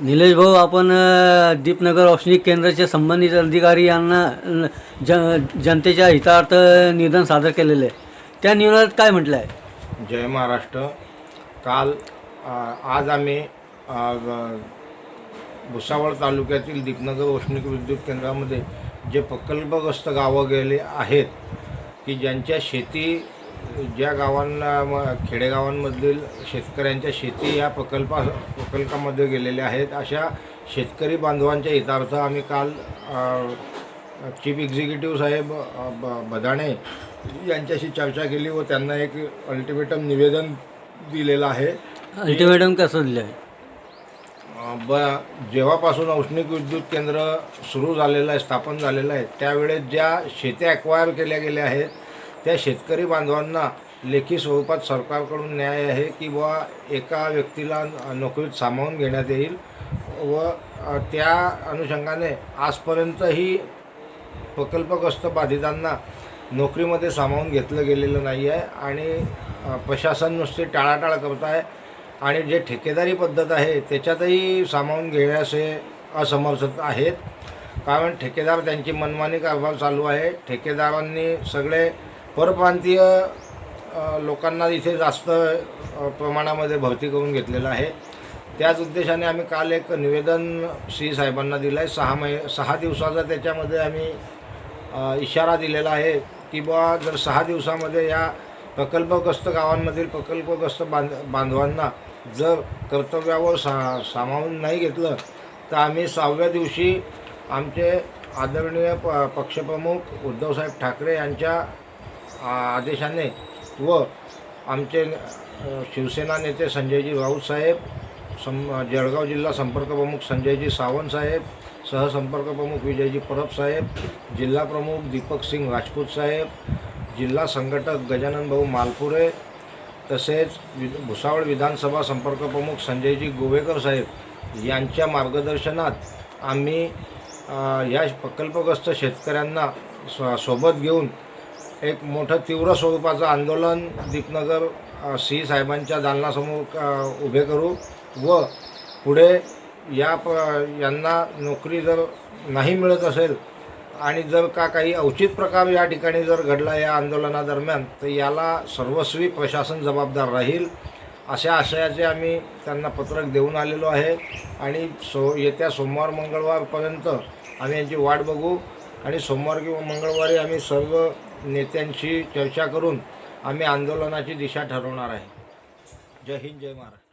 निलेश भाऊ आपण दीपनगर औष्णिक केंद्राचे संबंधित अधिकारी यांना ज जनतेच्या हितार्थ निवेदन सादर केलेले आहे. त्या निवेदनात काय म्हटलं आहे जय महाराष्ट्र. काल आज आम्ही भुसावळ तालुक्यातील दीपनगर औष्णिक विद्युत केंद्रामध्ये जे प्रकल्पग्रस्त गावं गेले आहेत की ज्यांच्या शेती ज्या गावांना म- खेडेगावांमधील शेतकऱ्यांच्या शेती या प्रकल्पा प्रकल्पामध्ये गेलेल्या आहेत अशा शेतकरी बांधवांच्या हितार्थ आम्ही काल चीफ एक्झिक्युटिव्ह साहेब बदाणे यांच्याशी चर्चा केली व त्यांना एक अल्टिमेटम निवेदन दिलेलं आहे अल्टिमेटम कसं दिलं आहे ब जेव्हापासून औष्णिक विद्युत केंद्र सुरू झालेलं आहे स्थापन झालेलं आहे त्यावेळेस ज्या शेत्या ॲक्वायर केल्या गेल्या आहेत त्या शेतकरी बांधवांना लेखी स्वरूपात सरकारकडून न्याय आहे की बा एका व्यक्तीला नोकरीत सामावून घेण्यात येईल व त्या अनुषंगाने आजपर्यंतही प्रकल्पग्रस्त बाधितांना नोकरीमध्ये सामावून घेतलं गेलेलं नाही आहे आणि प्रशासन नुसते टाळाटाळ करत आहे आणि जे ठेकेदारी पद्धत आहे त्याच्यातही सामावून घेण्यास हे असमर्थ आहेत. कारण ठेकेदार त्यांची मनमानी कारभार चालू आहे. ठेकेदारांनी सगळे परप्रांतीय लोकांना इथे जास्त प्रमाणामध्ये भरती करून घेतलेलं आहे. त्याच उद्देशाने आम्ही काल एक निवेदन श्री साहेबांना दिलं आहे सहा मै सहा दिवसाचा त्याच्यामध्ये आम्ही इशारा दिलेला आहे की बुवा जर सहा दिवसामध्ये या प्रकल्पग्रस्त गावांमधील प्रकल्पग्रस्त बांध बांधवांना जर कर्तव्यावर सा सामावून नाही घेतलं तर आम्ही सहाव्या दिवशी आमचे आदरणीय प पक्षप्रमुख उद्धवसाहेब ठाकरे यांच्या आदेशाने व आमचे शिवसेना नेते संजयजी राऊत साहेब सं जळगाव जिल्हा संपर्क प्रमुख संजयजी सावंत साहेब सहसंपर्क प्रमुख विजयजी परब साहेब जिल्हा प्रमुख दीपक सिंग राजपूत साहेब जिल्हा संघटक गजानन भाऊ मालपुरे तसेच वि भुसावळ विधानसभा संपर्क प्रमुख संजयजी गोवेकर साहेब यांच्या मार्गदर्शनात आम्ही या प्रकल्पग्रस्त शेतकऱ्यांना स्व सोबत घेऊन एक मोठं तीव्र स्वरूपाचं आंदोलन दीपनगर सी साहेबांच्या दालनासमोर उभे करू व पुढे या प यांना नोकरी जर नाही मिळत असेल आणि जर का काही औचित प्रकार या ठिकाणी जर घडला या आंदोलनादरम्यान तर याला सर्वस्वी प्रशासन जबाबदार राहील अशा आशयाचे आम्ही त्यांना पत्रक देऊन आलेलो आहे आणि सो येत्या सोमवार मंगळवारपर्यंत आम्ही यांची वाट बघू आणि सोमवार किंवा मंगळवारी आम्ही सर्व नेत्यांशी चर्चा करून आम्ही आंदोलनाची दिशा ठरवणार आहे. जय हिंद जय महाराष्ट्र.